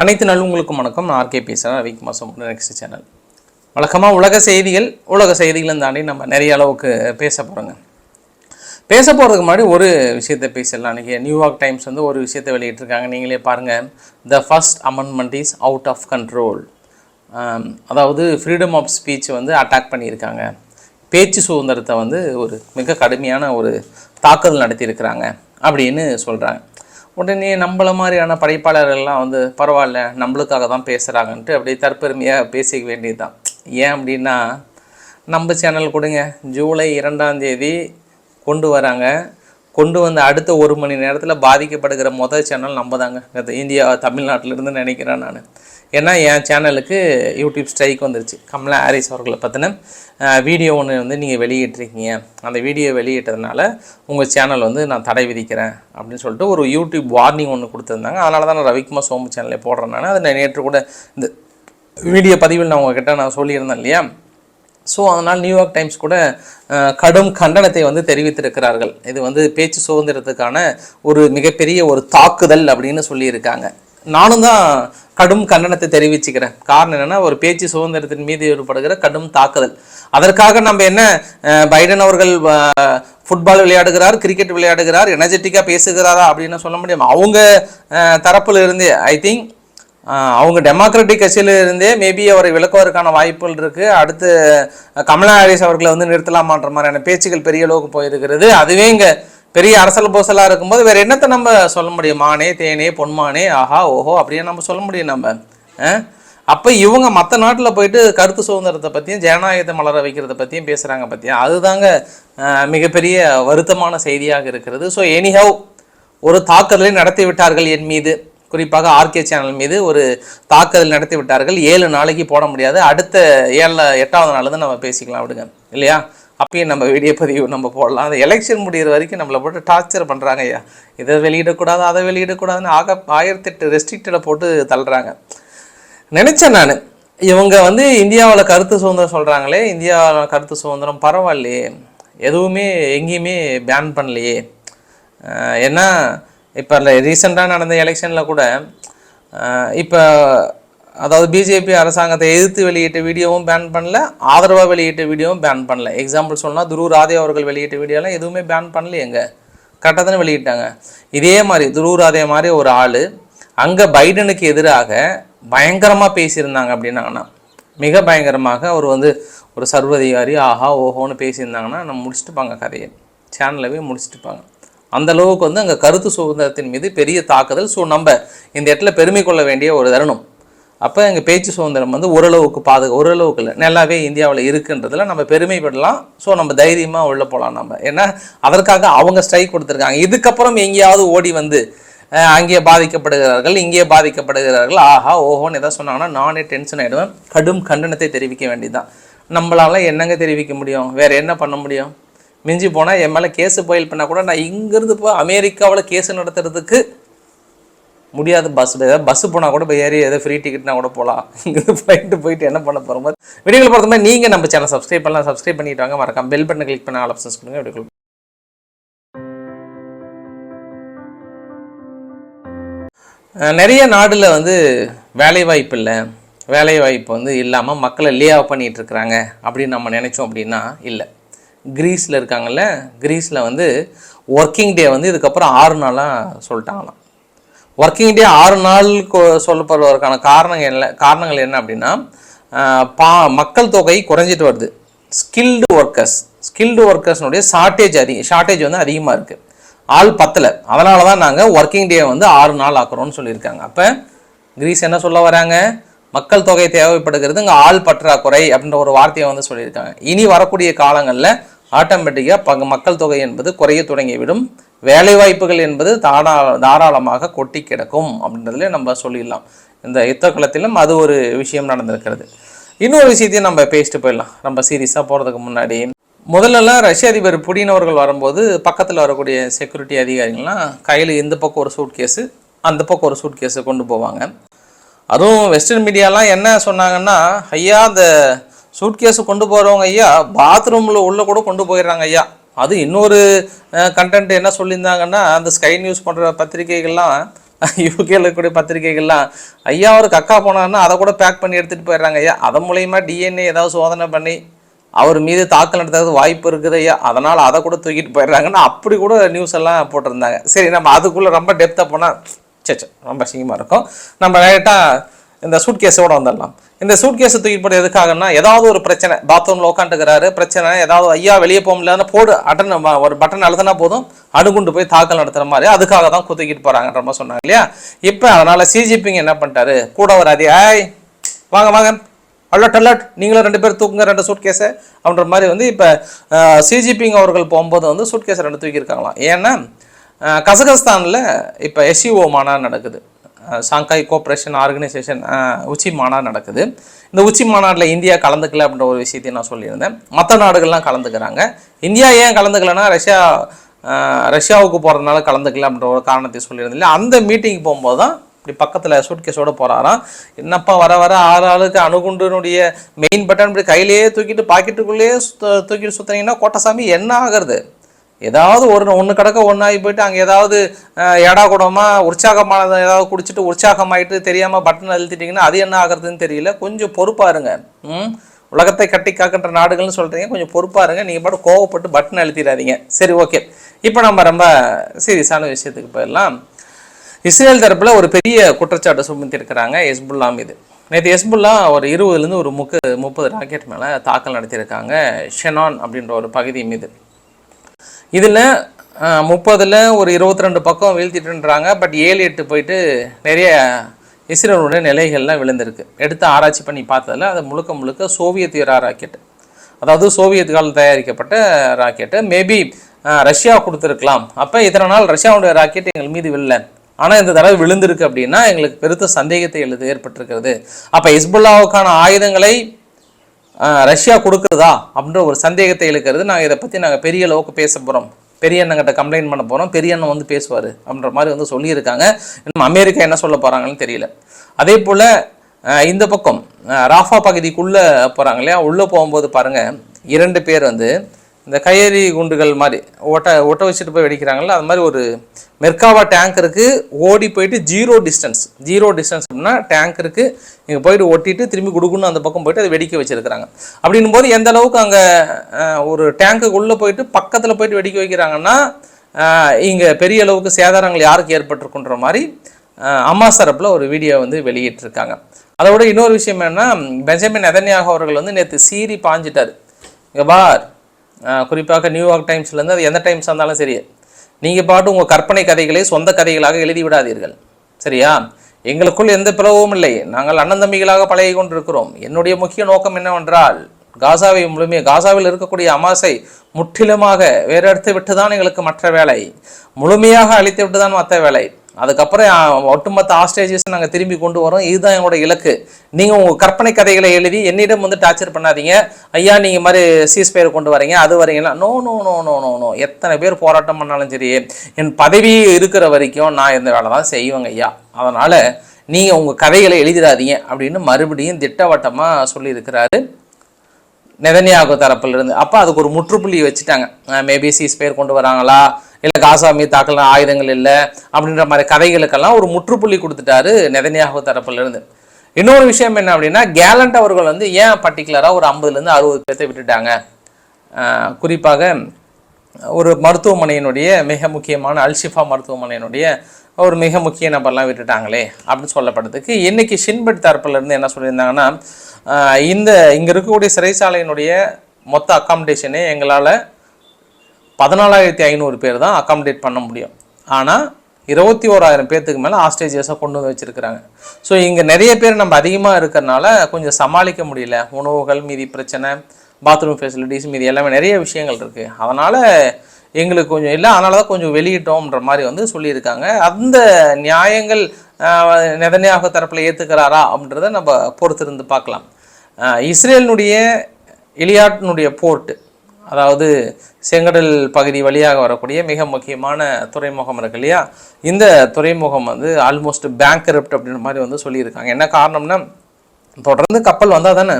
அனைத்து நல்லவங்களுக்கும் வணக்கம். நான் ஆர்கே பேசுகிறேன் ரவிக்குமார் மாதம் நெக்ஸ்ட் சேனல் வழக்கமாக உலக செய்திகள் உலக செய்திகளும் தாண்டி நம்ம நிறைய அளவுக்கு பேச போகிறோங்க பேச போகிறதுக்கு முன்னாடி ஒரு விஷயத்தை பேசிடலாம் அன்றைக்கி நியூயார்க் டைம்ஸ் வந்து ஒரு விஷயத்தை வெளியிட்டிருக்காங்க. நீங்களே பாருங்கள் the first amendment is out of control அதாவது ஃப்ரீடம் ஆஃப் ஸ்பீச் வந்து அட்டாக் பண்ணியிருக்காங்க. பேச்சு சுதந்திரத்தை வந்து ஒரு மிக கடுமையான ஒரு தாக்குதல் நடத்தியிருக்கிறாங்க அப்படின்னு சொல்கிறாங்க உடனே நம்மள மாதிரியான படைப்பாளர்கள்லாம் வந்து பரவாயில்ல நம்மளுக்காக தான் பேசுகிறாங்கன்ட்டு அப்படியே தற்பெருமையாக பேசிக்க வேண்டியது தான் ஏன் அப்படின்னா நம்ம சேனல் கொடுங்க. ஜூலை இரண்டாம் தேதி கொண்டு வராங்க. கொண்டு வந்த அடுத்த ஒரு மணி நேரத்தில் பாதிக்கப்படுகிற மொதல் சேனல் நம்ம தாங்க இந்தியா தமிழ்நாட்டிலேருந்து நினைக்கிறேன் நான். ஏன்னா என் சேனலுக்கு யூடியூப் ஸ்ட்ரைக் வந்துருச்சு. கமலா ஹாரிஸ் அவர்களை பற்றின வீடியோ ஒன்று வந்து நீங்கள் வெளியிட்டிருக்கீங்க. அந்த வீடியோ வெளியிட்டதுனால உங்கள் சேனல் வந்து நான் தடை விதிக்கிறேன் அப்படின்னு சொல்லிட்டு ஒரு யூடியூப் வார்னிங் ஒன்று கொடுத்துருந்தாங்க. அதனால தான் நான் ரவிக்குமார் சோமு சேனலில் போடுறேன் நான். அதை நான் நேற்று கூட இந்த வீடியோ பதிவில் நான் உங்ககிட்ட நான் சொல்லியிருந்தேன் இல்லையா? ஸோ அதனால் நியூயார்க் டைம்ஸ் கூட கடும் கண்டனத்தை வந்து தெரிவித்திருக்கிறார்கள். இது வந்து பேச்சு சுதந்திரத்துக்கான ஒரு மிகப்பெரிய ஒரு தாக்குதல் அப்படின்னு சொல்லியிருக்காங்க. நானும் தான் கடும் கண்டனத்தை தெரிவிச்சுக்கிறேன். காரணம் என்னென்னா ஒரு பேச்சு சுதந்திரத்தின் மீது ஏற்படுகிற கடும் தாக்குதல். அதற்காக நம்ம என்ன பைடன் அவர்கள் ஃபுட்பால் விளையாடுகிறார் கிரிக்கெட் விளையாடுகிறார் எனர்ஜெட்டிக்காக பேசுகிறாரா அப்படின்னு சொல்ல முடியும் அவங்க தரப்பில் இருந்தே ஐ திங்க் அவங்க டெமோக்ராட்டிக் கட்சியில் இருந்தே மேபி அவரை விளக்குவதற்கான வாய்ப்புகள் இருக்குது அடுத்து கமலா ஹாரிஸ் அவர்களை வந்து நிறுத்தலாமான்ற மாதிரியான பேச்சுகள் பெரிய அளவுக்கு போயிருக்கிறது. அதுவே இங்கே பெரிய அரசல் போசலாக இருக்கும்போது வேறு என்னத்தை நம்ம சொல்ல முடியும்? மானே தேனே பொன்மானே ஆஹா ஓஹோ அப்படியே நம்ம சொல்ல முடியும் நம்ம. அப்போ இவங்க மற்ற நாட்டில் போயிட்டு கருத்து சுதந்திரத்தை பற்றியும் ஜனநாயகத்தை மலர வைக்கிறத பற்றியும் பேசுகிறாங்க பற்றியும் அதுதாங்க மிகப்பெரிய வருத்தமான செய்தியாக இருக்கிறது. ஸோ எனிஹவ் ஒரு தாக்குதலை நடத்தி விட்டார்கள் என் மீது. குறிப்பாக ஆர்கே சேனல் மீது ஒரு தாக்குதல் நடத்தி விட்டார்கள். ஏழு நாளைக்கு போட முடியாது. அடுத்த ஏழில் எட்டாவது நாள் தான் நம்ம பேசிக்கலாம் விடுங்க. இல்லையா? அப்பயும் நம்ம வீடியோ பதிவு நம்ம போடலாம். அந்த எலெக்ஷன் முடியிற வரைக்கும் நம்மளை போட்டு டார்ச்சர் பண்ணுறாங்க ஐயா. இதை வெளியிடக்கூடாது அதை வெளியிடக்கூடாதுன்னு ஆக ஆயிரத்தெட்டு ரெஸ்ட்ரிக்டடை போட்டு தள்ளுறாங்க. நினச்சேன் நான். இவங்க வந்து இந்தியாவில் கருத்து சுதந்திரம் சொல்கிறாங்களே இந்தியாவில் கருத்து சுதந்திரம் பரவாயில்லையே. எதுவுமே எங்கேயுமே பேன் பண்ணலையே. ஏன்னா இப்போ ரீசெண்டாக நடந்த எலெக்ஷனில் கூட இப்போ அதாவது பிஜேபி அரசாங்கத்தை எதிர்த்து வெளியிட்ட வீடியோவும் பேன் பண்ணல ஆதரவாக வெளியிட்ட வீடியோவும் பேன் பண்ணல. எக்ஸாம்பிள் சொன்னால் துருவ் ராதே அவர்கள் வெளியிட்ட வீடியோலாம் எதுவுமே பேன் பண்ணலையேங்க. கரெக்டாக தானே வெளியிட்டாங்க. இதே மாதிரி துருவ் ராதே மாதிரி ஒரு ஆள் அங்கே பைடனுக்கு எதிராக பயங்கரமாக பேசியிருந்தாங்க அப்படின்னாங்கன்னா மிக பயங்கரமாக அவர் வந்து ஒரு சர்வதிகாரி ஆஹா ஓஹோன்னு பேசியிருந்தாங்கன்னா நம்ம முடிச்சுட்டுப்பாங்க கதையை. சேனலவே முடிச்சுட்டுப்பாங்க அந்த அளவுக்கு வந்து அங்கே கருத்து சுதந்திரத்தின் மீது பெரிய தாக்குதல். ஸோ நம்ம இந்த இடத்துல பெருமை கொள்ள வேண்டிய ஒரு தருணம். அப்போ எங்கள் பேச்சு சுதந்திரம் வந்து ஓரளவுக்கு பாதுகா ஓரளவுக்கு இல்லை. நல்லாவே இந்தியாவில் இருக்குன்றதில் நம்ம பெருமைப்படலாம். ஸோ நம்ம தைரியமாக உள்ளே போகலாம் நம்ம. ஏன்னா அதற்காக அவங்க ஸ்ட்ரைக் கொடுத்துருக்காங்க. இதுக்கப்புறம் எங்கேயாவது ஓடி வந்து அங்கே பாதிக்கப்படுகிறார்கள் இங்கே பாதிக்கப்படுகிறார்கள். ஆஹா ஓஹோன்னு எதாவது சொன்னாங்கன்னா நானே டென்ஷன் ஆகிடுவேன் கடும் கண்டனத்தை தெரிவிக்க வேண்டியதுதான். நம்மளால என்னங்க தெரிவிக்க முடியும்? வேறு என்ன பண்ண முடியும்? மிஞ்சி போனால் என் மேலே கேஸு ஃபைல் பண்ணால் கூட நான் இங்கேருந்து போய் அமெரிக்காவில் கேஸு நடத்துறதுக்கு முடியாத பஸ் ஏதாவது பஸ்ஸு போனால் கூட இப்போ ஏறி ஏதோ ஃப்ரீ டிக்கெட்னா கூட போகலாம் இங்கேருந்து ஃப்ளைட்டு போயிட்டு என்ன பண்ண போகிறோம் வீடியோவில் பொறுத்த மாதிரி நீங்கள் நம்ம சேனல் சப்ஸ்கிரைப் பண்ணலாம். சப்ஸ்கிரைப் பண்ணிட்டு வாங்க. மறக்காம பெல் பட்டனை கிளிக் பண்ண ஆல் ஆப்ஷன்ஸ் கொடுங்க. வீடியோ நிறைய நாடில் வந்து வேலை வாய்ப்பு இல்லை. வேலை வாய்ப்பு வந்து இல்லாமல் மக்களை லே ஆஃப் பண்ணிகிட்ருக்குறாங்க இருக்கிறாங்க. அப்படின்னு நம்ம நினைச்சோம் அப்படின்னா இல்லை. கிரீஸில் இருக்காங்கல்ல கிரீஸில் வந்து ஒர்க்கிங் டே வந்து இதுக்கப்புறம் ஆறு நாளாக சொல்லிட்டாங்களாம். ஒர்க்கிங் டே ஆறு நாள் கொ- சொல்லப்படுவதற்கான காரணங்கள் என்ன காரணங்கள் என்ன அப்படின்னா பா மக்கள் தொகை குறைஞ்சிட்டு வருது. ஸ்கில்டு ஒர்க்கர்ஸ் ஸ்கில்டு ஒர்க்கர்ஸ்னுடைய ஷார்ட்டேஜ் அதிக ஷார்ட்டேஜ் வந்து அதிகமாக இருக்குது ஆள் பத்தில். அதனால தான் நாங்கள் ஒர்க்கிங் டே வந்து ஆறு நாள் ஆக்குறோம்னு சொல்லியிருக்காங்க. அப்போ கிரீஸ் என்ன சொல்ல வராங்க? மக்கள் தொகை தேவைப்படுகிறது இங்கே ஆள் பற்றாக்குறை அப்படின்ற ஒரு வார்த்தையை வந்து சொல்லியிருக்காங்க. இனி வரக்கூடிய காலங்களில் ஆட்டோமேட்டிக்காக பங்கு மக்கள் தொகை என்பது குறைய தொடங்கிவிடும். வேலைவாய்ப்புகள் என்பது தாரா தாராளமாக கொட்டி கிடக்கும் அப்படின்றதுல நம்ம சொல்லிடலாம். இந்த யுத்த காலத்திலும் அது ஒரு விஷயம் நடந்திருக்கிறது. இன்னொரு விஷயத்தையும் நம்ம பேசிட்டு போயிடலாம். நம்ம சீரியஸாக போகிறதுக்கு முன்னாடி. முதல்லலாம் ரஷ்ய அதிபர் புடின் அவர்கள் வரும்போது பக்கத்தில் வரக்கூடிய செக்யூரிட்டி அதிகாரிகள்லாம் கையில் இந்த பக்கம் ஒரு சூட் கேஸு அந்த பக்கம் ஒரு சூட் கேஸை கொண்டு போவாங்க. அதுவும் வெஸ்டர்ன் மீடியாலாம் என்ன சொன்னாங்கன்னா ஐயா அந்த சூட்கேஸ் கொண்டு போகிறவங்க ஐயா பாத்ரூமில் உள்ளே கூட கொண்டு போயிடுறாங்க ஐயா. அது இன்னொரு கண்டென்ட் என்ன சொல்லியிருந்தாங்கன்னா அந்த ஸ்கை நியூஸ் போன்ற பத்திரிகைகள்லாம் யூகேல இருக்கக்கூடிய பத்திரிகைகள்லாம் ஐயா ஒரு கக்கா போனாங்கன்னா அதை கூட பேக் பண்ணி எடுத்துகிட்டு போயிடுறாங்க ஐயா. அதன் மூலயமா டிஎன்ஏ ஏதாவது சோதனை பண்ணி அவர் மீது தாக்கல் நடத்துறது வாய்ப்பு இருக்குது ஐயா. அதனால் அதை கூட தூக்கிட்டு போயிடுறாங்கன்னு அப்படி கூட நியூஸ் எல்லாம் போட்டிருந்தாங்க. சரி நம்ம அதுக்குள்ளே ரொம்ப டெப்த்தாக போனால் சே ரொம்ப அசிங்கமாக இருக்கும். நம்ம லைட்டாக இந்த சூட் கேஸோட வந்துடலாம். இந்த சூட் கேஸை தூக்கி போட்டு எதுக்காகன்னா ஏதாவது ஒரு பிரச்சனை பாத்ரூமில் உட்காந்துக்கிறாரு பிரச்சனை ஏதாவது ஐயா வெளியே போக முடியலன்னா போடு அட்டன் ஒரு பட்டன் அழுத்தினா போதும் அணுகுண்டு போய் தாக்கல் நடத்துகிற மாதிரி அதுக்காக தான் குத்திக்கிட்டு போகிறாங்கன்ற மாதிரி சொன்னாங்க இல்லையா? இப்போ அதனால் சிஜிபிங்க என்ன பண்ணிட்டாரு? கூட ஒரு அதே ஆய் வாங்க வாங்க அலர்ட் அலர்ட் நீங்களும் ரெண்டு பேர் தூக்குங்க ரெண்டு சூட் கேஸை அப்படின்ற மாதிரி வந்து இப்போ சிஜிபிங் அவர்கள் போகும்போது வந்து சூட் கேஸை ரெண்டு தூக்கியிருக்காங்களாம். ஏன்னா கசகஸ்தானில் இப்போ எஸ்யூஓ மாநாடு நடக்குது. ஷாங்காய் கோஆப்ரேஷன் ஆர்கனைசேஷன் உச்சி மாநாடு நடக்குது. இந்த உச்சி மாநாட்டில் இந்தியா கலந்துக்கல அப்படின்ற ஒரு விஷயத்தையும் நான் சொல்லியிருந்தேன். மற்ற நாடுகள்லாம் கலந்துக்கிறாங்க. இந்தியா ஏன் கலந்துக்கலன்னா ரஷ்யா ரஷ்யாவுக்கு போகிறதுனால கலந்துக்கல அப்படின்ற ஒரு காரணத்தை சொல்லியிருந்தேன். அந்த மீட்டிங் போகும்போது தான் இப்படி பக்கத்தில் சூட்கேஸோட போகிறாராம் என்னப்பா வர வர ஆறு ஆளுக்கு அணுகுண்டுனுடைய மெயின் பட்டன் இப்படி கையிலேயே தூக்கிட்டு பாக்கெட்டுக்குள்ளேயே தூக்கிட்டு சுற்றுனீங்கன்னா கோட்டசாமி என்ன ஆகிறது? ஏதாவது ஒரு ஒன்று கிடக்க ஒன்றாகி போயிட்டு அங்கே ஏதாவது அஹ், ஏடா கூடமாக உற்சாகமானதை ஏதாவது குடிச்சிட்டு உற்சாகமாயிட்டு தெரியாமல் பட்டன் அழுத்திட்டிங்கன்னா அது என்ன ஆகுறதுன்னு தெரியல. கொஞ்சம் பொறுப்பாக இருங்க ம்? உலகத்தை கட்டி காக்கின்ற நாடுகள்னு சொல்கிறீங்க கொஞ்சம் பொறுப்பாக இருங்க நீங்கள் பாட்டு கோவப்பட்டு பட்டன் அழுத்திடாதீங்க. சரி ஓகே. இப்போ நம்ம ரொம்ப சீரியஸான விஷயத்துக்கு போயிடலாம். இஸ்ரேல் தரப்பில் ஒரு பெரிய குற்றச்சாட்டு சுமத்திருக்கிறாங்க எஸ்புல்லா மீது. நேற்று எஸ்புல்லா ஒரு இருபதுலேருந்து ஒரு முக்கு முப்பது ராக்கெட் மேலே தாக்கல் நடத்தியிருக்காங்க. ஷெனான் அப்படின்ற ஒரு பகுதி மீது. இதில் முப்பதில் ஒரு இருபத்தி ரெண்டு பக்கம் வீழ்த்திட்டுன்றாங்க. பட் ஏழு எட்டு போயிட்டு நிறைய இஸ்ரேலுடைய நிலைகள்லாம் விழுந்திருக்கு. எடுத்து ஆராய்ச்சி பண்ணி பார்த்ததில் அது முழுக்க முழுக்க சோவியத் ஏரா ராக்கெட். அதாவது சோவியத் காலம் தயாரிக்கப்பட்ட ராக்கெட்டு. மேபி ரஷ்யா கொடுத்துருக்கலாம். அப்போ இத்தனை நாள் ரஷ்யாவுடைய ராக்கெட் எங்கள் மீது விழல. ஆனால் இந்த தடவை விழுந்திருக்கு அப்படின்னா எங்களுக்கு பெருத்த சந்தேகத்தை எழுது ஏற்பட்டிருக்கிறது. அப்போ ஹிஸ்புல்லாவுக்கான ஆயுதங்களை ரஷ்யா கொடுக்குறதா அப்படின்ற ஒரு சந்தேகத்தை எழுக்கிறது நாங்கள் இதை பற்றி நாங்கள் பெரிய அளவுக்கு பேச போகிறோம் பெரிய அண்ணங்கிட்ட கம்ப்ளைண்ட் பண்ண போகிறோம் பெரிய அண்ணன் வந்து பேசுவார் அப்படின்ற மாதிரி வந்து சொல்லியிருக்காங்க. இன்னும் அமெரிக்கா என்ன சொல்ல போகிறாங்கன்னு தெரியல. அதே போல் இந்த பக்கம் ராஃபா பகுதிக்குள்ளே போகிறாங்க இல்லையா? உள்ளே போகும்போது பாருங்கள் இரண்டு பேர் வந்து இந்த கையெறி குண்டுகள் மாதிரி ஒட்ட ஒட்ட வச்சுட்டு போய் வெடிக்கிறாங்கல்ல அது மாதிரி ஒரு மெர்காவா டேங்கருக்கு ஓடி போயிட்டு ஜீரோ டிஸ்டன்ஸ் ஜீரோ டிஸ்டன்ஸ் அப்படின்னா டேங்கருக்கு இங்கே போயிட்டு ஒட்டிட்டு திரும்பி கொடுக்குன்னு அந்த பக்கம் போயிட்டு அதை வெடிக்க வச்சுருக்கிறாங்க. அப்படின்னும் போது எந்த அளவுக்கு அங்கே ஒரு டேங்குக்குள்ளே போயிட்டு பக்கத்தில் போயிட்டு வெடிக்க வைக்கிறாங்கன்னா இங்கே பெரிய அளவுக்கு சேதாரங்கள் யாருக்கு ஏற்பட்டிருக்குன்ற மாதிரி அம்மா சரப்பில் ஒரு வீடியோ வந்து வெளியிட்டிருக்காங்க. அதை விட இன்னொரு விஷயம் என்னென்னா பெஞ்சமின் எதன்யாக அவர்கள் வந்து நேற்று சீறி பாஞ்சிட்டார். இங்கே பார் குறிப்பாக நியூயார்க் டைம்ஸ்லேருந்து அது எந்த டைம்ஸ் இருந்தாலும் சரி. நீங்கள் பாட்டு உங்கள் கற்பனை கதைகளை சொந்த கதைகளாக எழுதி விடாதீர்கள். சரியா? எங்களுக்குள் எந்த பிளவும் இல்லை. நாங்கள் அண்ணன் தம்பிகளாக பழகி கொண்டிருக்கிறோம். என்னுடைய முக்கிய நோக்கம் என்னவென்றால் காசாவை முழுமையாக காசாவில் இருக்கக்கூடிய அமாசை முற்றிலுமாக வேறெடுத்து விட்டு தான் எங்களுக்கு மற்ற வேலை. முழுமையாக அழித்து விட்டு தான் மற்ற வேலை. அதுக்கப்புறம் ஒட்டுமொத்த ஆஸ்ட்ரேஜஸ் நாங்கள் திரும்பி கொண்டு வரோம். இதுதான் எங்களோட இலக்கு. நீங்கள் உங்கள் கற்பனை கதைகளை எழுதி என்னிடம் வந்து டார்ச்சர் பண்ணாதீங்க. ஐயா நீங்கள் மாதிரி சீஸ் பேர் கொண்டு வரீங்க அது வரீங்களா no no no no no no எத்தனை பேர் போராட்டம் பண்ணாலும் சரி என் பதவி இருக்கிற வரைக்கும் நான் இந்த வேலை தான் செய்வேங்க ஐயா. அதனால் நீங்கள் உங்கள் கதைகளை எழுதிடாதீங்க அப்படின்னு மறுபடியும் திட்டவட்டமாக சொல்லியிருக்கிறாரு. நெதன்யாகு தரப்பிலிருந்து. அப்போ அதுக்கு ஒரு முற்றுப்புள்ளி வச்சுட்டாங்க. மேபி சீஸ் பேர் கொண்டு வராங்களா? இல்லை காசா மீது ஆயுதங்கள் இல்லை அப்படின்ற மாதிரி கதைகளுக்கெல்லாம் ஒரு முற்றுப்புள்ளி கொடுத்துட்டாரு நெதன்யாகு தரப்புலேருந்து. இன்னொரு விஷயம் என்ன அப்படின்னா கேலண்ட் அவர்கள் வந்து ஏன் பர்டிகுலராக ஒரு ஐம்பதுலேருந்து அறுபது பேர்த்தை விட்டுட்டாங்க? குறிப்பாக ஒரு மருத்துவமனையினுடைய மிக முக்கியமான அல்ஷிஃபா மருத்துவமனையினுடைய ஒரு மிக முக்கிய நபர்லாம் விட்டுட்டாங்களே அப்படின்னு சொல்லப்படுறதுக்கு இன்றைக்கி ஷின்பட் தரப்புலேருந்து என்ன சொல்லியிருந்தாங்கன்னா இந்த இங்கே இருக்கக்கூடிய சிறைச்சாலையினுடைய மொத்த அக்காமடேஷனே எங்களால் பதினாலாயிரத்தி ஐநூறு பேர் தான் அக்காமடேட் பண்ண முடியும். ஆனால் இருபத்தி ஓராயிரம் பேர்த்துக்கு மேலே ஆஸ்டேஜஸாக கொண்டு வந்து வச்சுருக்கிறாங்க. ஸோ இங்கே நிறைய பேர் நம்ம அதிகமாக இருக்கிறனால கொஞ்சம் சமாளிக்க முடியல. உணவுகள் மீதி பிரச்சனை பாத்ரூம் ஃபெசிலிட்டிஸ் மீதி எல்லாமே நிறைய விஷயங்கள் இருக்குது அதனால் எங்களுக்கு கொஞ்சம் இல்லை. அதனால தான் கொஞ்சம் வெளியிட்டோம்ன்ற மாதிரி வந்து சொல்லியிருக்காங்க. அந்த நியாயங்கள் ஆஹ், தரப்பில் ஏற்றுக்கிறாரா அப்படின்றத நம்ம பொறுத்திருந்து பார்க்கலாம். இஸ்ரேலினுடைய இலியாட்னுடைய போர்ட்டு அதாவது செங்கடல் பகுதி வழியாக வரக்கூடிய மிக முக்கியமான துறைமுகம் இருக்கு இல்லையா? இந்த துறைமுகம் வந்து ஆல்மோஸ்ட் பேங்க் அப்படின்ற மாதிரி வந்து சொல்லியிருக்காங்க. என்ன காரணம்னா தொடர்ந்து கப்பல் வந்தால் தானே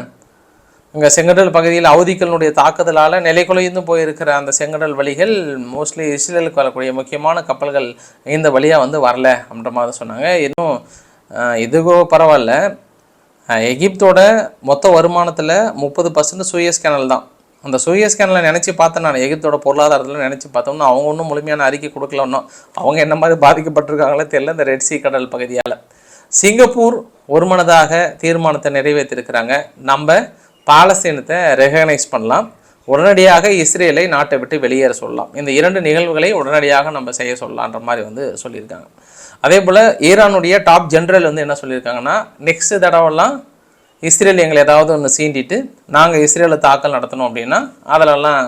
இங்கே செங்கடல் பகுதியில் அவதிக்களுடைய தாக்குதலால் நிலைக்குலைந்து போயிருக்கிற அந்த செங்கடல் வழிகள் மோஸ்ட்லி இஸ்ரேலுக்கு வரக்கூடிய முக்கியமான கப்பல்கள் இந்த வழியாக வந்து வரல அப்படின்ற மாதிரி சொன்னாங்க. இன்னும் இதுகோ பரவாயில்ல. எகிப்தோட மொத்த வருமானத்தில் முப்பது பர்சன்ட் சூயஸ் கேனல் தான். அந்த சூயஸ் கேனலை நினச்சி பார்த்தேன் நான். எகிப்தோட பொருளாதாரத்தில் நினச்சி பார்த்தோம்னா அவங்க ஒன்றும் முழுமையான அறிக்கை கொடுக்கல ஒன்றும் அவங்க என்ன மாதிரி பாதிக்கப்பட்டிருக்காங்களோ தெரியல இந்த ரெட் சி கடல் பகுதியால். சிங்கப்பூர் ஒருமனதாக தீர்மானத்தை நிறைவேற்றிருக்கிறாங்க. நம்ம பாலஸ்தீனத்தை ரெகனைஸ் பண்ணலாம். உடனடியாக இஸ்ரேலை நாட்டை விட்டு வெளியேற சொல்லலாம். இந்த இரண்டு நிகழ்வுகளை உடனடியாக நம்ம செய்ய சொல்லலான்ற மாதிரி வந்து சொல்லியிருக்காங்க. அதே போல் ஈரானுடைய டாப் ஜென்ரல் வந்து என்ன சொல்லியிருக்காங்கன்னா நெக்ஸ்ட் தடவைலாம் இஸ்ரேல் எங்களை ஏதாவது ஒன்று சீண்டிட்டு நாங்கள் இஸ்ரேலை தாக்கல் நடத்தணும் அப்படின்னா அதிலெல்லாம்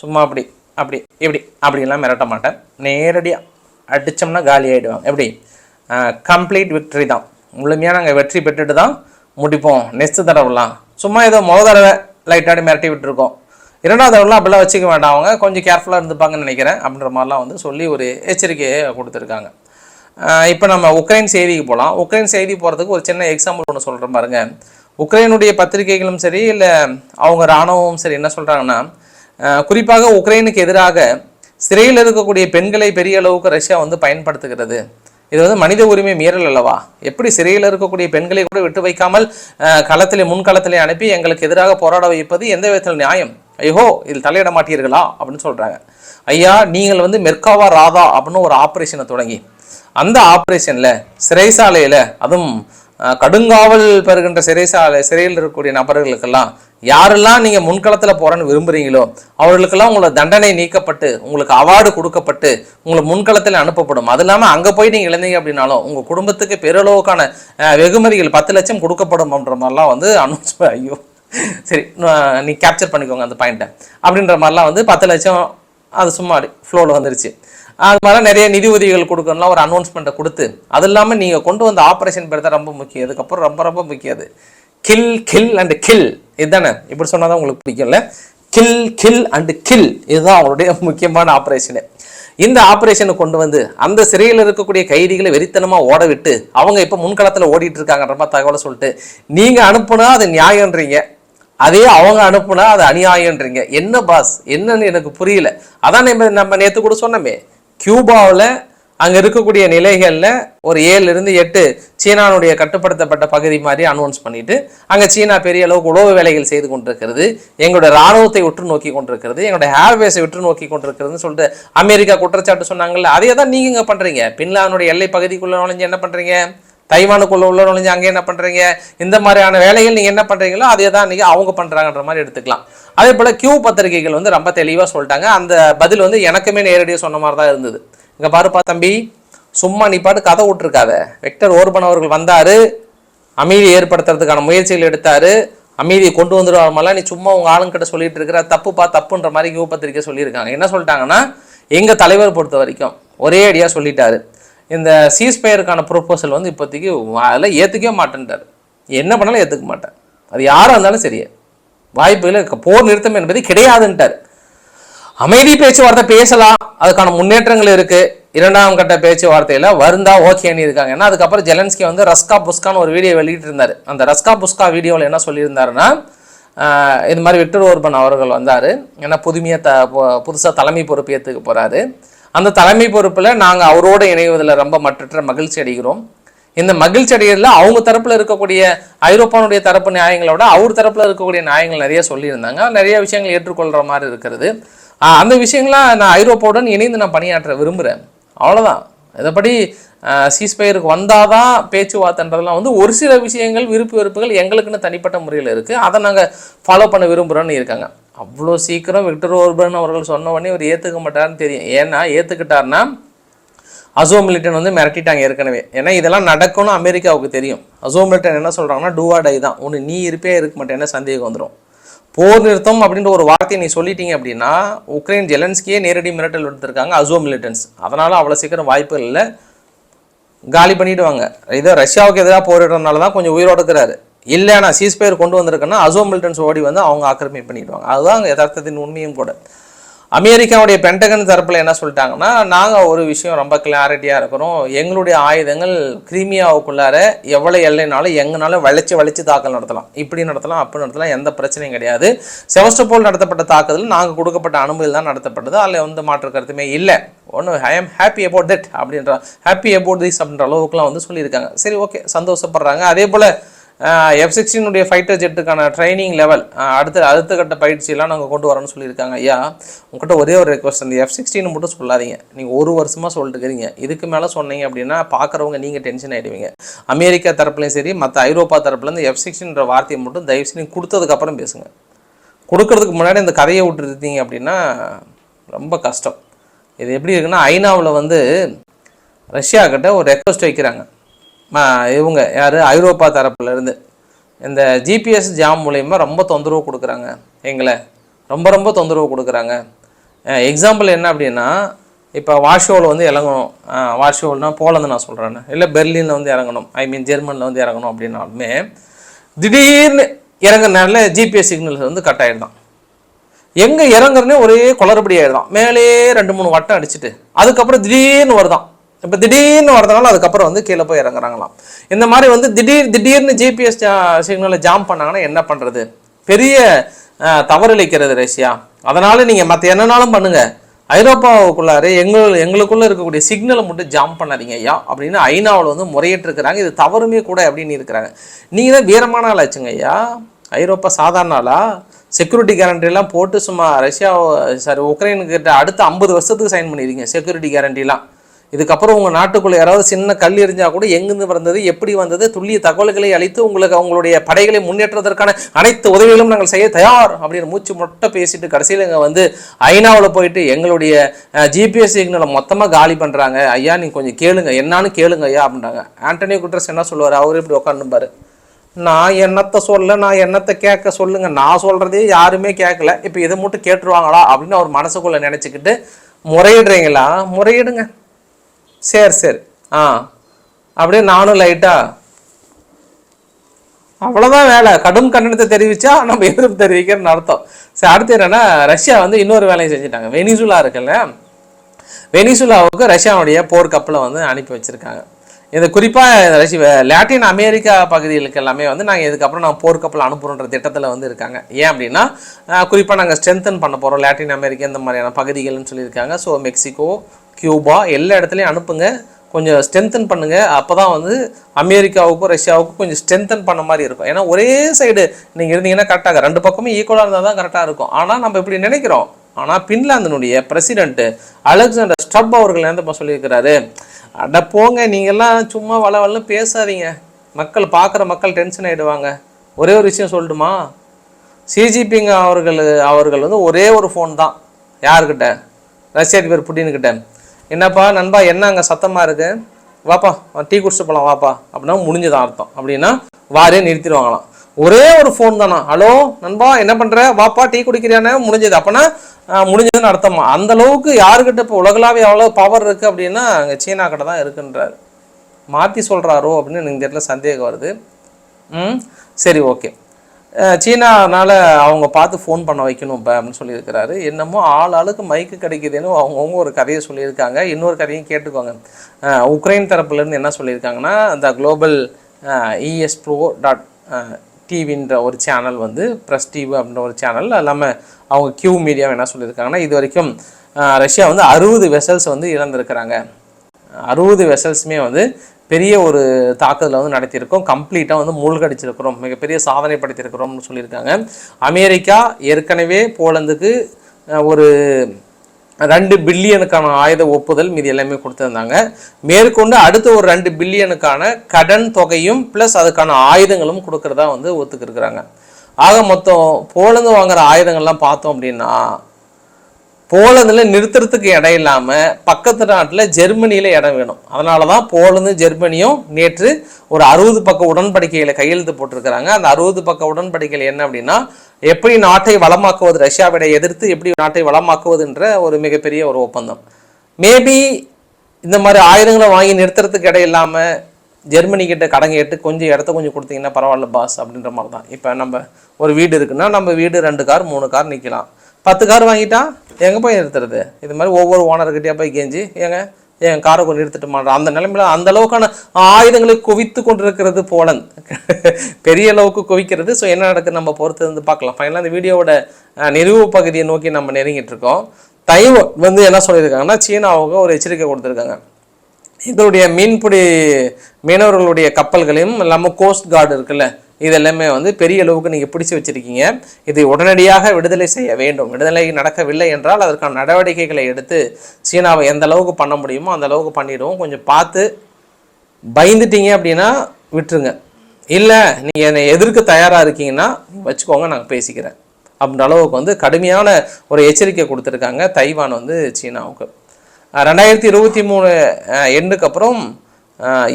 சும்மா அப்படி அப்படி இப்படி அப்படிலாம் மிரட்ட மாட்டேன். நேரடியாக அடித்தோம்னா காலி ஆகிடுவாங்க எப்படி? கம்ப்ளீட் விக்டரி தான். முழுமையாக நாங்கள் வெற்றி பெற்றுட்டு தான் முடிப்போம். நெக்ஸ்ட் தடவைலாம். சும்மா ஏதோ முத தடவை லைட்டாடி மிரட்டி விட்டுருக்கோம். இரண்டாவது தடவைலாம் அப்படிலாம் வச்சுக்க வேண்டாம் அவங்க கொஞ்சம் கேர்ஃபுல்லாக இருந்துப்பாங்கன்னு நினைக்கிறேன். அப்படின்ற மாதிரிலாம் வந்து சொல்லி ஒரு எச்சரிக்கையை கொடுத்துருக்காங்க. இப்போ நம்ம உக்ரைன் செய்திக்கு போகலாம் உக்ரைன் செய்தி போகிறதுக்கு ஒரு சின்ன எக்ஸாம்பிள் ஒன்று சொல்கிறேன் பாருங்க. உக்ரைனுடைய பத்திரிகைகளும் சரி இல்லை அவங்க இராணுவமும் சரி என்ன சொல்கிறாங்கன்னா குறிப்பாக உக்ரைனுக்கு எதிராக சிறையில் இருக்கக்கூடிய பெண்களை பெரிய அளவுக்கு ரஷ்யா வந்து பயன்படுத்துகிறது. இது வந்து மனித உரிமை மீறல் அல்லவா? எப்படி சிறையில் இருக்கக்கூடிய பெண்களை கூட விட்டு வைக்காமல் களத்திலே முன்களத்திலே அனுப்பி எங்களுக்கு எதிராக போராட வைப்பது எந்த விதத்தில் நியாயம்? ஐயோ இதில் தலையிட மாட்டீர்களா? அப்படின்னு சொல்கிறாங்க ஐயா நீங்கள் வந்து மெர்காவா ராதா அப்படின்னு ஒரு ஆப்ரேஷனை தொடங்கி அந்த ஆப்ரேஷனில் சிறைசாலையில் அதுவும் கடுங்காவல் பெறுகின்ற சிறைசாலை சிறையில் இருக்கக்கூடிய நபர்களுக்கெல்லாம் யாரெல்லாம் நீங்கள் முன்களத்தில் போகிறேன்னு விரும்புகிறீங்களோ அவர்களுக்கெல்லாம் உங்களை தண்டனை நீக்கப்பட்டு உங்களுக்கு அவார்டு கொடுக்கப்பட்டு உங்களை முன்களத்தில் அனுப்பப்படும். அது இல்லாமல் அங்கே போய் நீங்கள் இழந்தீங்க அப்படின்னாலும் உங்கள் குடும்பத்துக்கு பெருளவுக்கான வெகுமதிகள் பத்து லட்சம் கொடுக்கப்படும் அப்படின்ற மாதிரிலாம் வந்து அனௌன்ஸ் ஐயோ. சரி நீ கேப்சர் பண்ணிக்கோங்க அந்த பாயிண்ட்டை அப்படின்ற மாதிரிலாம் வந்து பத்து லட்சம் அது சும்மா ஃப்ளோவில் வந்துருச்சு. அது மாதிரி நிறைய நிதி உதவிகள் கொடுக்கணும்லாம் ஒரு அனௌன்ஸ்மெண்ட்டை கொடுத்து அது இல்லாமல் நீங்கள் கொண்டு வந்த ஆப்ரேஷன் பேர் தான் ரொம்ப முக்கியம். இதுக்கப்புறம் ரொம்ப ரொம்ப முக்கியம் அது. கில் கில் அண்ட் கில் இதுதானே? இப்படி சொன்னால் தான் உங்களுக்கு பிடிக்கும்ல? கில் கில் அண்டு கில் இதுதான் அவங்களுடைய முக்கியமான ஆப்ரேஷனு இந்த ஆப்ரேஷனை கொண்டு வந்து அந்த சிறையில் இருக்கக்கூடிய கைதிகளை வெறித்தனமாக ஓட விட்டு அவங்க இப்போ முன்களத்தில் ஓடிட்டு இருக்காங்கன்ற மாதிரி தகவலை சொல்லிட்டு நீங்கள் அனுப்புனா அது நியாயன்றீங்க அதே அவங்க அனுப்புனா அது அநியாயன்றீங்க என்ன பாஸ் என்னன்னு எனக்கு புரியல. அதான் நம்ம நம்ம நேற்று கூட சொன்னோமே. கியூபாவில் அங்கே இருக்கக்கூடிய நிலைகளில் ஒரு ஏழுலேருந்து எட்டு சீனானுடைய கட்டுப்படுத்தப்பட்ட பகுதி மாதிரி அனௌன்ஸ் பண்ணிட்டு அங்கே சீனா பெரிய அளவுக்கு உழவு வேலைகள் செய்து கொண்டிருக்கிறது எங்களுடைய ராணுவத்தை உற்று நோக்கி கொண்டிருக்கிறது எங்களுடைய ஏர்வேஸை உற்று நோக்கி கொண்டிருக்கிறதுன்னு சொல்லிட்டு அமெரிக்கா குற்றச்சாட்டு சொன்னாங்கல்ல அதே தான் நீங்கள் இங்கே பண்ணுறீங்க பின்லாந்துடைய எல்லை பகுதிக்குள்ளே நுழைஞ்சு என்ன பண்ணுறீங்க தைவானுக்குள்ளே உள்ள நுழைஞ்சு அங்கே என்ன பண்ணுறீங்க இந்த மாதிரியான வேலைகள் நீங்கள் என்ன பண்ணுறீங்களோ அதே தான் நீங்கள் அவங்க பண்ணுறாங்கன்ற மாதிரி எடுத்துக்கலாம். அதே போல் கியூ பத்திரிகைகள் வந்து ரொம்ப தெளிவாக சொல்லிட்டாங்க. அந்த பதில் வந்து எனக்குமே நேரடியாக சொன்ன மாதிரி தான் இருந்தது. இங்கே பாருப்பா தம்பி சும்மா நீ பாட்டு கதை விட்டுருக்காத. வெக்டர் ஓர்பன் அவர்கள் வந்தார். அமைதி ஏற்படுத்துறதுக்கான முயற்சிகள் எடுத்தார். அமைதியை கொண்டு வந்துடுவாமலாம் நீ சும்மா உங்கள் ஆளுங்கிட்ட சொல்லிட்டு இருக்கிற தப்புப்பா தப்புன்ற மாதிரி கியூ பத்திரிக்கை சொல்லியிருக்காங்க. என்ன சொல்லிட்டாங்கன்னா எங்கள் தலைவர் பொறுத்த வரைக்கும் ஒரே அடியாக சொல்லிட்டாரு. இந்த சீஸ்பயருக்கான ப்ரொப்போசல் வந்து இப்போதைக்கு அதெல்லாம் ஏற்றுக்கவே மாட்டேன்ட்டார். என்ன பண்ணாலும் ஏற்றுக்க மாட்டேன் அது யாராக இருந்தாலும் சரியே. வாய்ப்புகள் இருக்க- போர் நிறுத்தம் என்பது கிடையாதுன்ட்டார். அமைதி பேச்சுவார்த்தை பேசலாம். அதுக்கான முன்னேற்றங்கள் இருக்குது இரண்டாம் கட்ட பேச்சுவார்த்தையில் வருந்தா ஓகேன்னு இருக்காங்க. ஏன்னா அதுக்கப்புறம் ஜெலன்ஸ்கி வந்து ரஸ்கா புஸ்கான்னு ஒரு வீடியோ வெளியிட்டிருந்தார் அந்த ரஸ்கா புஸ்கா வீடியோவில் என்ன சொல்லியிருந்தாருன்னா இது மாதிரி விக்டர் ஓர்பன் அவர்கள் வந்தார். ஏன்னா புதுமையாக த புதுசாக தலைமை பொறுப்பு ஏற்றுக்க போகிறாரு அந்த தலைமை பொறுப்பில் நாங்கள் அவரோடு இணைவதில் ரொம்ப மற்றற்ற மகிழ்ச்சி அடைகிறோம். இந்த மகிழ்ச்சி அடைகிறதுல அவங்க தரப்பில் இருக்கக்கூடிய ஐரோப்பானுடைய தரப்பு நியாயங்களோட அவர் தரப்பில் இருக்கக்கூடிய நியாயங்கள் நிறைய சொல்லியிருந்தாங்க. நிறைய விஷயங்கள் ஏற்றுக்கொள்கிற மாதிரி இருக்கிறது. அந்த விஷயங்களாம் நான் ஐரோப்பாவுடன் இணைந்து நான் பணியாற்ற விரும்புகிறேன் அவ்வளோதான் இதைப்படி சீஸ்பயருக்கு வந்தால் தான் பேச்சுவார்த்தைன்றதெல்லாம் வந்து ஒரு சில விஷயங்கள் விருப்பு வெறுப்புகள் எங்களுக்குன்னு தனிப்பட்ட முறையில் இருக்குது அதை நாங்கள் ஃபாலோ பண்ண விரும்புகிறோன்னு இருக்காங்க. அவ்வளோ சீக்கிரம் விக்டர் ஓர்பன் அவர்கள் சொன்ன உடனே அவர் ஏற்றுக்க மாட்டாருன்னு தெரியும். ஏன்னா ஏற்றுக்கிட்டாருன்னா அசோ மிலிட்டன் வந்து மிரட்டிட்டாங்க ஏற்கனவே. ஏன்னா இதெல்லாம் நடக்கும்னு அமெரிக்காவுக்கு தெரியும். அசோ மிலிட்டன் என்ன சொல்கிறாங்கன்னா டூவா டை தான். ஒன்று நீ இருப்பே இருக்க மாட்டேன்னு சந்தேகம் வந்துடும் போர் நிறுத்தம் அப்படின்ற ஒரு வார்த்தையை நீ சொல்லிட்டீங்க அப்படின்னா உக்ரைன் ஜெலன்ஸ்கியே நேரடி மிரட்டல் எடுத்திருக்காங்க அசோ மிலிட்டன்ஸ் அதனால் அவ்வளோ சீக்கிரம் வாய்ப்பு இல்லை. காலி பண்ணிவிடுவாங்க இதோ ரஷ்யாவுக்கு எதிராக போரிடுறதுனால தான் கொஞ்சம் உயிரோடு இருக்கிறாரு இல்லை நான் சீஸ்பயர் கொண்டு வந்திருக்கேன்னா அசோ மில்டன்ஸ் ஓடி வந்து அவங்க ஆக்கிரமிப்பு பண்ணிடுவாங்க. அதுதான் யதார்த்தத்தின் உண்மையும் கூட. அமெரிக்காவுடைய பென்டகன் தரப்பில் என்ன சொல்லிட்டாங்கன்னா நாங்கள் ஒரு விஷயம் ரொம்ப கிளாரிட்டியாக இருக்கிறோம். எங்களுடைய ஆயுதங்கள் கிரீமியாவுக்குள்ளார எவ்வளோ எல்லைனாலும் எங்கனாலும் வளைச்சு வளைச்சு தாக்கல் நடத்தலாம். இப்படி நடத்தலாம் அப்படி நடத்தலாம் எந்த பிரச்சனையும் கிடையாது. செவஸ்டபோல் நடத்தப்பட்ட தாக்குதல் நாங்கள் கொடுக்கப்பட்ட அனுமதியில் தான் நடத்தப்பட்டது. அதில் வந்து மாற்று கருத்துமே இல்லை. ஒன்று I am happy about that அப்படின்ற ஹாப்பி அபவுட் திஸ் அப்படின்ற அளவுக்குலாம் வந்து சொல்லியிருக்காங்க. சரி ஓகே சந்தோஷப்படுறாங்க. அதே போல் எஃப் சிக்ஸ்டீனுடைய ஃபைட்டர் ஜெட்டுக்கான ட்ரைனிங் லெவல் அடுத்த அடுத்த கட்ட பயிற்சியெல்லாம் நாங்கள் கொண்டு வரோம்னு சொல்லியிருக்காங்க. ஐயா உங்கள்கிட்ட ஒரே ஒரு ரெக்வஸ்ட் அந்த எஃப் சிக்ஸ்டீன் மட்டும் சொல்லாதீங்க. நீங்கள் ஒரு வருஷமாக சொல்லிட்டு இருக்கிறீங்க இதுக்கு மேலே சொன்னீங்க அப்படின்னா பார்க்குறவங்க நீங்கள் டென்ஷன் ஆகிடுவீங்க அமெரிக்கா தரப்புலையும் சரி மற்ற ஐரோப்பா தரப்புலேருந்து எஃப் சிக்ஸ்டீன்ற வார்த்தையை மட்டும் தயவு செய்து கொடுத்ததுக்கப்புறம் பேசுங்க. கொடுக்கறதுக்கு முன்னாடி இந்த கதையை விட்டுருந்தீங்க அப்படின்னா ரொம்ப கஷ்டம். இது எப்படி இருக்குன்னா ஐநாவில் வந்து ரஷ்யா கிட்ட ஒரு ரெக்வஸ்ட் வைக்கிறாங்க. இவங்க யார்? ஐரோப்பா தரப்புலேருந்து இந்த ஜிபிஎஸ் ஜாம் மூலயமா ரொம்ப தொந்தரவு கொடுக்குறாங்க எங்களை. ரொம்ப ரொம்ப தொந்தரவு கொடுக்குறாங்க. எக்ஸாம்பிள் என்ன அப்படின்னா இப்போ வாஷோவில் வந்து இறங்கணும். வாஷோல்னா போலந்து நான் சொல்கிறேன் இல்லை பெர்லினில் வந்து இறங்கணும். ஐ மீன் ஜெர்மனியில் வந்து இறங்கணும் அப்படின்னாலுமே திடீர்னு இறங்குறனால ஜிபிஎஸ் சிக்னல்ஸ் வந்து கட் ஆகிடுதான் எங்கே இறங்குறனே ஒரே குளறுபடி ஆகிடுதான் மேலே ரெண்டு மூணு வட்டம் அடிச்சுட்டு அதுக்கப்புறம் திடீர்னு வருதான். இப்போ திடீர்னு வரதுனால அதுக்கப்புறம் வந்து கீழே போய் இறங்குறாங்களாம். இந்த மாதிரி வந்து திடீர் திடீர்னு ஜிபிஎஸ் சிக்னலை ஜாம் பண்ணாங்கன்னா என்ன பண்ணுறது பெரிய தவறு தவறிழைக்கிறது ரஷ்யா. அதனால் நீங்கள் மற்ற என்னனாலும் பண்ணுங்கள் ஐரோப்பாவுக்குள்ளாரே எங்கள் எங்களுக்குள்ளே இருக்கக்கூடிய சிக்னலை மட்டும் ஜாம் பண்ணாதீங்க. ஐயா அப்படின்னு ஐநாவில் வந்து முறையிட்டிருக்கிறாங்க. இது தவறுமே கூட அப்படின்னு இருக்கிறாங்க. நீங்கள் தான் வீரமான ஆளாச்சுங்க ஐயா ஐரோப்பா சாதாரண ஆளா? செக்யூரிட்டி கேரண்டிலாம் போட்டு சும்மா ரஷ்யா சாரி உக்ரைனுக்கிட்ட அடுத்த ஐம்பது வருஷத்துக்கு சைன் பண்ணிடுங்க செக்யூரிட்டி கேரண்டிலாம் இதுக்கப்புறம் உங்கள் நாட்டுக்குள்ளே யாராவது சின்ன கல் எரிஞ்சால் கூட எங்கிருந்து வந்தது எப்படி வந்தது துல்லிய தகவல்களை அளித்து உங்களுக்கு அவங்களுடைய படைகளை முன்னேற்றுவதற்கான அனைத்து உதவிகளும் நாங்கள் செய்ய தயார் அப்படின்னு மூச்சு மொட்டை பேசிட்டு கடைசியில் இங்கே வந்து ஐநாவில் போயிட்டு எங்களுடைய ஜிபிஎஸ் சிக்னலை மொத்தமாக காலி பண்ணுறாங்க ஐயா நீங்கள் கொஞ்சம் கேளுங்க. என்னான்னு கேளுங்க ஐயா அப்படின்றாங்க. ஆண்டனி குட்ரஸ் என்ன சொல்லுவார்? அவர் இப்படி உட்காந்துப்பார் நான் என்னத்தை சொல்ல நான் என்னத்தை கேட்க சொல்லுங்க. நான் சொல்கிறதே யாருமே கேட்கல. இப்போ இதை மட்டும் கேட்டுருவாங்களா அப்படின்னு அவர் மனசுக்குள்ளே நினச்சிக்கிட்டு முறையிடுறீங்களா? முறையிடுங்க. சரி சரி. ஆ. அப்படியே நானும் லைட்டா அவ்வளோதான் வேலை. கடும் கண்டனத்தை தெரிவிச்சா நம்ம எதிர்ப்பு தெரிவிக்கிறன்னு அர்த்தம். சரி அடுத்து என்னன்னா ரஷ்யா வந்து இன்னொரு வேலையை செஞ்சுட்டாங்க. வெனிசுலா இருக்குல்ல? வெனிசுலாவுக்கு ரஷ்யாவுடைய போர்க்கப்பலை வந்து அனுப்பி வச்சுருக்காங்க. இது குறிப்பாக ரஷ்ய லாட்டின் அமெரிக்கா பகுதிகளுக்கு எல்லாமே வந்து நாங்கள் இதுக்கப்புறம் நாங்கள் போர்க்கப்பல் அனுப்புகிறோன்ற திட்டத்தில் வந்து இருக்காங்க. ஏன் அப்படின்னா குறிப்பாக நாங்கள் ஸ்ட்ரென்தன் பண்ண போகிறோம் லாட்டின் அமெரிக்கா இந்த மாதிரியான பகுதிகள்னு சொல்லியிருக்காங்க. ஸோ மெக்சிகோ கியூபா எல்லா இடத்துலையும் அனுப்புங்க. கொஞ்சம் ஸ்ட்ரென்தன் பண்ணுங்கள் அப்போ தான் வந்து அமெரிக்காவுக்கும் ரஷ்யாவுக்கும் கொஞ்சம் ஸ்ட்ரென்தன் பண்ண மாதிரி இருக்கும். ஏன்னா ஒரே சைடு நீங்கள் இருந்தீங்கன்னா கரெக்டாக ரெண்டு பக்கமும் ஈக்குவலாக இருந்தால் தான் கரெக்டாக இருக்கும். ஆனால் நம்ம இப்படி நினைக்கிறோம். ஆனால் பின்லாந்தினுடைய பிரசிடென்ட்டு அலெக்சாண்டர் ஸ்டப் அவர்கள் என்ன சொல்லியிருக்கிறாரு? அட போங்க நீங்கள்லாம் சும்மா வள வளன்னு பேசாதீங்க. மக்கள் பார்க்குற மக்கள் டென்ஷன் ஆகிடுவாங்க ஒரே ஒரு விஷயம் சொல்லட்டுமா? சிஜிபிங்க அவர்கள் அவர்கள் வந்து ஒரே ஒரு ஃபோன் தான். யாருக்கிட்ட ரஷ்ய அதிபர் புட்டின்கிட்ட. என்னப்பா நண்பா என்ன அங்கே சத்தமாக இருக்கு? வாப்பா டீ குடிச்சிட்டு போகலாம் வாப்பா. அப்படின்னா முடிஞ்சதான் அர்த்தம். அப்படின்னா வாரே நிறுத்திடுவாங்களாம். ஒரே ஒரு ஃபோன் தானா? ஹலோ நண்பா என்ன பண்ணுற வாப்பா டீ குடிக்கிறியானே? முடிஞ்சது. அப்போனா முடிஞ்சதுன்னு அர்த்தமா? அந்த அளவுக்கு யாருக்கிட்ட இப்போ உலகளாவிய எவ்வளோ பவர் இருக்குது அப்படின்னா அங்கே சீனா கிட்ட தான் இருக்குன்றாரு. மாற்றி சொல்கிறாரோ அப்படின்னு எனக்கு தெரியல சந்தேகம் வருது. ம் சரி ஓகே சீனானால் அவங்க பார்த்து ஃபோன் பண்ண வைக்கணும் இப்போ அப்படின்னு சொல்லியிருக்கிறாரு. என்னமோ ஆள் ஆளுக்கு மைக்கு கிடைக்குதுன்னு அவங்கவுங்க ஒரு கதையை சொல்லியிருக்காங்க. இன்னொரு கதையும் கேட்டுக்கோங்க. உக்ரைன் தரப்புலேருந்து என்ன சொல்லியிருக்காங்கன்னா இந்த குளோபல் இஎஸ் ப்ரோ டாட் டிவின்ற ஒரு சேனல் வந்து ப்ரெஸ் டிவி அப்படின்ற ஒரு சேனல் இல்லாமல் அவங்க கியூ மீடியாவை என்ன சொல்லியிருக்காங்கன்னா இது வரைக்கும் ரஷ்யா வந்து அறுபது வெசல்ஸ் வந்து இழந்திருக்கிறாங்க. அறுபது வெசல்ஸுமே வந்து பெரிய ஒரு தாக்குதலை வந்து நடத்தியிருக்கோம். கம்ப்ளீட்டாக வந்து மூழ்கடிச்சிருக்கிறோம். மிகப்பெரிய சாதனை படுத்தியிருக்கிறோம்னு சொல்லியிருக்காங்க. அமெரிக்கா ஏற்கனவே போலந்துக்கு ஒரு ரெண்டு பில்லியனுக்கான ஆயுத ஒப்புதல் மீதி எல்லாமே கொடுத்துருந்தாங்க. மேற்கொண்டு அடுத்த ஒரு ரெண்டு பில்லியனுக்கான கடன் தொகையும் ப்ளஸ் அதுக்கான ஆயுதங்களும் கொடுக்கறதா வந்து ஒத்துக்கிருக்கிறாங்க. ஆக மொத்தம் போலந்து வாங்குற ஆயுதங்கள்லாம் பார்த்தோம் அப்படின்னா போலந்தில் நிறுத்துறதுக்கு இடம் இல்லாமல் பக்கத்து நாட்டில் ஜெர்மனியில இடம் வேணும். அதனால தான் போலந்து ஜெர்மனியும் நேற்று ஒரு அறுபது பக்க உடன்படிக்கையில் கையெழுத்து போட்டிருக்கிறாங்க. அந்த அறுபது பக்க உடன்படிக்கையில் என்ன அப்படின்னா எப்படி நாட்டை வளமாக்குவது ரஷ்யாவிட எதிர்த்து எப்படி நாட்டை வளமாக்குவதுன்ற ஒரு மிகப்பெரிய ஒரு ஒப்பந்தம். மேபி இந்த மாதிரி ஆயுதங்களை வாங்கி நிறுத்துறதுக்கு இடம் இல்லாமல் ஜெர்மனிக்கிட்ட கடன் கேட்டு கொஞ்சம் இடத்த கொஞ்சம் கொடுத்தீங்கன்னா பரவாயில்ல பாஸ் அப்படின்ற மாதிரி தான் இப்போ நம்ம ஒரு வீடு இருக்குன்னா நம்ம வீடு ரெண்டு கார் மூணு கார் நிற்கலாம் பத்து கார் வாங்கிட்டான் எங்கே போய் நிறுத்துறது? இது மாதிரி ஒவ்வொரு ஓனர்கிட்டயா போய் கெஞ்சி ஏங்க என் காரை கொண்டு எடுத்துட்டு மாட்டோம் அந்த நிலைமையில் அந்த அளவுக்கான ஆயுதங்களை குவித்து கொண்டிருக்கிறது போலன். பெரிய அளவுக்கு குவிக்கிறது. ஸோ என்ன நடக்குது? நம்ம பொறுத்து வந்து பார்க்கலாம். ஃபைனலாக அந்த வீடியோவோட அஹ், நிறைவு பகுதியை நோக்கி நம்ம நெருங்கிட்டு இருக்கோம். தைவான் வந்து என்ன சொல்லியிருக்காங்கன்னா சீனாவுக்கு ஒரு எச்சரிக்கை கொடுத்துருக்காங்க. எங்களுடைய மீன்பிடி மீனவர்களுடைய கப்பல்களையும் இல்லாமல் கோஸ்ட் கார்டு இருக்குல்ல இதெல்லாமே வந்து பெரிய அளவுக்கு நீங்கள் பிடிச்சி வச்சுருக்கீங்க. இதை உடனடியாக விடுதலை செய்ய வேண்டும். விடுதலை நடக்கவில்லை என்றால் அதற்கான நடவடிக்கைகளை எடுத்து சீனாவை எந்த அளவுக்கு பண்ண முடியுமோ அந்த அளவுக்கு பண்ணிடுவோம். கொஞ்சம் பார்த்து பயந்துட்டீங்க அப்படின்னா விட்டுருங்க. இல்லை நீங்கள் என்னை எதிர்க்க தயாராக இருக்கீங்கன்னா வச்சுக்கோங்க நாங்கள் பேசிக்கிறேன். அப்படின்ற அளவுக்கு வந்து கடுமையான ஒரு எச்சரிக்கை கொடுத்துருக்காங்க தைவான் வந்து சீனாவுக்கு. ரெண்டாயிரத்தி இருபத்தி மூணு எண்டுக்கு அப்புறம்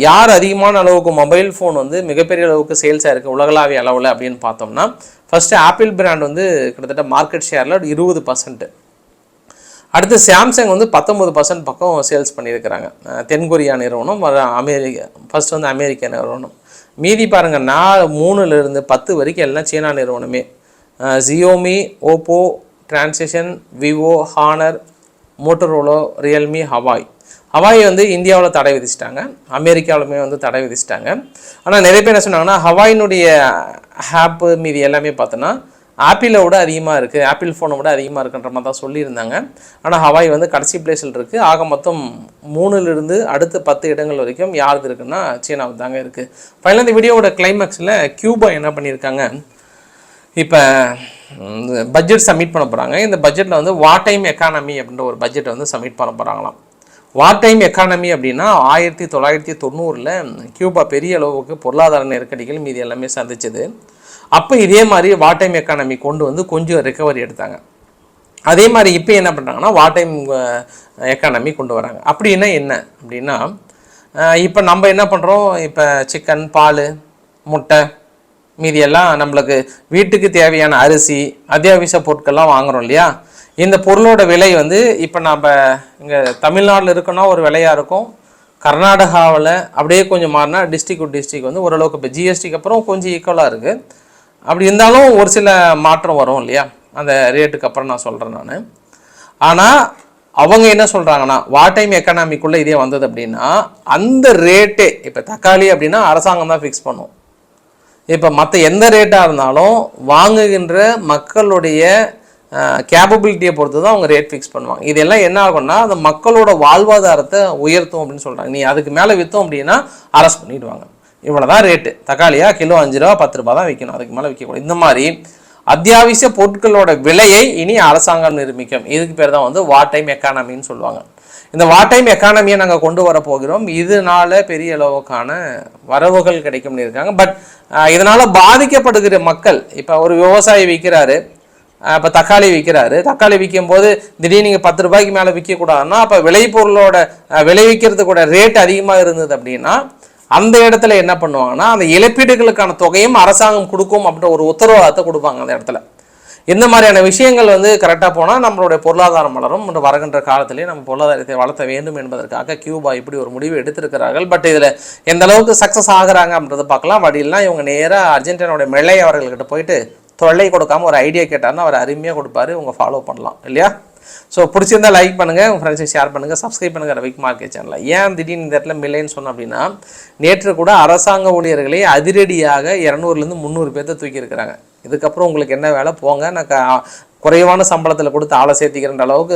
யார் அதிகமான அளவுக்கு மொபைல் ஃபோன் வந்து மிகப்பெரிய அளவுக்கு சேல்ஸாக இருக்குது உலகளாவிய அளவில் அப்படின்னு பார்த்தோம்னா ஃபஸ்ட்டு ஆப்பிள் பிராண்ட் வந்து கிட்டத்தட்ட மார்க்கெட் ஷேரில் இருபது பர்சன்ட்டு அடுத்து சாம்சங் வந்து பத்தொம்பது பர்சன்ட் பக்கம் சேல்ஸ் பண்ணியிருக்கிறாங்க. தென்கொரியா நிறுவனம் வர அமெரிக்கா ஃபர்ஸ்ட் வந்து அமெரிக்க நிறுவனம். மீதி பாருங்கள் நாலு மூணுலேருந்து பத்து வரைக்கும் எல்லாம் சீனா நிறுவனமே. Xiaomi Oppo Transsion Vivo Honor Motorola Realme Huawei Huawei வந்து இந்தியாவில் தடை விதிச்சிட்டாங்க. அமெரிக்காவிலுமே வந்து தடை விதிச்சிட்டாங்க. ஆனால் நிறைய பேர் என்ன சொன்னாங்கன்னா ஹவாயினுடைய ஆப்பு மீதி எல்லாமே பார்த்தோன்னா ஆப்பிளை விட அதிகமாக இருக்குது ஆப்பிள் ஃபோனை விட அதிகமாக இருக்குன்ற மாதிரி தான் சொல்லியிருந்தாங்க. ஆனால் ஹவாய் வந்து கடைசி பிளேஸில் இருக்குது ஆக மொத்தம் மூணுலேருந்து அடுத்து பத்து இடங்கள் வரைக்கும் யாருது இருக்குன்னா சீனாவுக்கு தாங்க இருக்குது ஃபைனலாக இந்த வீடியோவோட கிளைமேக்ஸில் கியூபா என்ன பண்ணியிருக்காங்க? இப்போ பட்ஜெட் சப்மிட் பண்ண போகிறாங்க இந்த பட்ஜெட்டில் வந்து வாட் டைம் எக்கானமி அப்படின்ற ஒரு பட்ஜெட்டை வந்து சப்மிட் பண்ண போகிறாங்களாம் வார் டைம் எக்கானமி அப்படின்னா ஆயிரத்தி தொள்ளாயிரத்தி தொண்ணூறில் கியூபா பெரிய அளவுக்கு பொருளாதார நெருக்கடிகள் மீது எல்லாமே சந்திச்சது. அப்போ இதே மாதிரி வார் டைம் எக்கானமி கொண்டு வந்து கொஞ்சம் ரிக்கவரி எடுத்தாங்க. அதே மாதிரி இப்போ என்ன பண்ணுறாங்கன்னா வார் டைம் எக்கானமி கொண்டு வராங்க. அப்படின்னா என்ன அப்படின்னா இப்போ நம்ம என்ன பண்ணுறோம் இப்போ சிக்கன் பால் முட்டை மீதி எல்லாம் நம்மளுக்கு வீட்டுக்கு தேவையான அரிசி அத்தியாவசிய பொருட்கள்லாம் வாங்குறோம் இல்லையா? இந்த பொருளோட விலை வந்து இப்போ நம்ம இங்கே தமிழ்நாட்டில் இருக்கோன்னா ஒரு விலையாக இருக்கும். கர்நாடகாவில் அப்படியே கொஞ்சம் மாறினா டிஸ்ட்ரிக் டு டிஸ்ட்ரிக் வந்து ஓரளவுக்கு இப்போ ஜிஎஸ்டிக்கு அப்புறம் கொஞ்சம் ஈக்குவலாக இருக்குது அப்படி இருந்தாலும் ஒரு சில மாற்றம் வரும் இல்லையா? அந்த ரேட்டுக்கு அப்புறம் நான் சொல்கிறேன் நான். ஆனால் அவங்க என்ன சொல்கிறாங்கன்னா வாட் டைம் எக்கனாமிக்குள்ளே இதே வந்தது அப்படின்னா அந்த ரேட்டே இப்போ தக்காளி அப்படின்னா அரசாங்கம் தான் ஃபிக்ஸ் பண்ணும். இப்போ மற்ற எந்த ரேட்டாக இருந்தாலும் வாங்குகின்ற மக்களுடைய கேப்பபிலிட்டியை பொறுத்து தான் அவங்க ரேட் ஃபிக்ஸ் பண்ணுவாங்க. இதெல்லாம் என்ன ஆகும்னா அந்த மக்களோட வாழ்வாதாரத்தை உயர்த்தும் அப்படின்னு சொல்கிறாங்க நீ அதுக்கு மேலே விற்றோம் அப்படின்னா அரெஸ்ட் பண்ணிடுவாங்க. இவ்வளோ தான் ரேட்டு தக்காளியாக கிலோ அஞ்சு ரூபா பத்து ரூபா தான் விற்கணும் அதுக்கு மேலே விற்கக்கூடாது இந்த மாதிரி அத்தியாவசிய பொருட்களோட விலையை இனி அரசாங்கம் நிர்மிக்கும் இதுக்கு பேர் தான் வந்து வார் டைம் எக்கானமின்னு சொல்லுவாங்க. இந்த வார் டைம் எக்கானமியை நாங்கள் கொண்டு வர போகிறோம். இதனால பெரிய அளவுக்கான வரவுகள் கிடைக்கும்னு இருக்காங்க. பட் இதனால் பாதிக்கப்படுகிற மக்கள் இப்போ ஒரு விவசாயி விற்கிறாரு இப்போ தக்காளி விற்கிறாரு தக்காளி விற்கும் போது திடீர்னு நீங்கள் பத்து ரூபாய்க்கு மேலே விற்கக்கூடாதுன்னா அப்போ விளைபொருளோட விளைவிக்கிறது விளைவிக்கிறதுக்கூட ரேட் அதிகமாக இருந்தது அப்படின்னா அந்த இடத்துல என்ன பண்ணுவாங்கன்னா அந்த இழப்பீடுகளுக்கான தொகையும் அரசாங்கம் கொடுக்கும் அப்படின்ற ஒரு உத்தரவாதத்தை கொடுப்பாங்க அந்த இடத்துல. இந்த மாதிரியான விஷயங்கள் வந்து கரெக்டாக போனால் நம்மளுடைய பொருளாதாரம் வளரும். வருகின்ற காலத்திலே நம்ம பொருளாதாரத்தை வளர்த்த வேண்டும் என்பதற்காக கியூபா இப்படி ஒரு முடிவு எடுத்திருக்கிறார்கள். பட் இதில் எந்த அளவுக்கு சக்ஸஸ் ஆகுறாங்க அப்படின்றத பார்க்கலாம். வடியெல்லாம் இவங்க நேராக அர்ஜென்டினாவுடைய மெல்லை அவர்கள்கிட்ட போயிட்டு தொல்லை கொடுக்காம ஒரு ஐடியா கேட்டார்னா அவர் அருமையாக கொடுப்பாரு. உங்கள் ஃபாலோ பண்ணலாம். இல்லையா? ஸோ பிடிச்சிருந்தா லைக் பண்ணுங்கள் உங்கள் ஃப்ரெண்ட்ஸுக்கு ஷேர் பண்ணுங்கள் சப்ஸ்கிரைப் பண்ணுங்கள் ரவிக் மார்க்கெட் சேனலில் ஏன் திடீர்னு இந்த இடத்துல மில்லைன்னு சொன்னோம் அப்படின்னா நேற்று கூட அரசாங்க ஊழியர்களை அதிரடியாக இரநூறுலேருந்து முந்நூறு பேர்த்த தூக்கியிருக்கிறாங்க இதுக்கப்புறம் உங்களுக்கு என்ன வேலை? போங்க. நான் க- குறைவான சம்பளத்தில் கொடுத்து ஆளை சேர்த்திக்கிறன்ற அளவுக்கு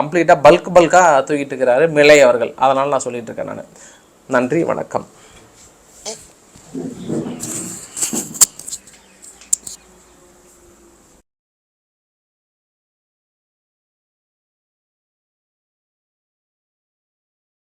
கம்ப்ளீட்டாக பல்க் பல்காக தூக்கிட்டு இருக்கிறாரு மிலை அவர்கள். அதனால் நான் சொல்லிட்டு இருக்கேன் நான். நன்றி. வணக்கம்.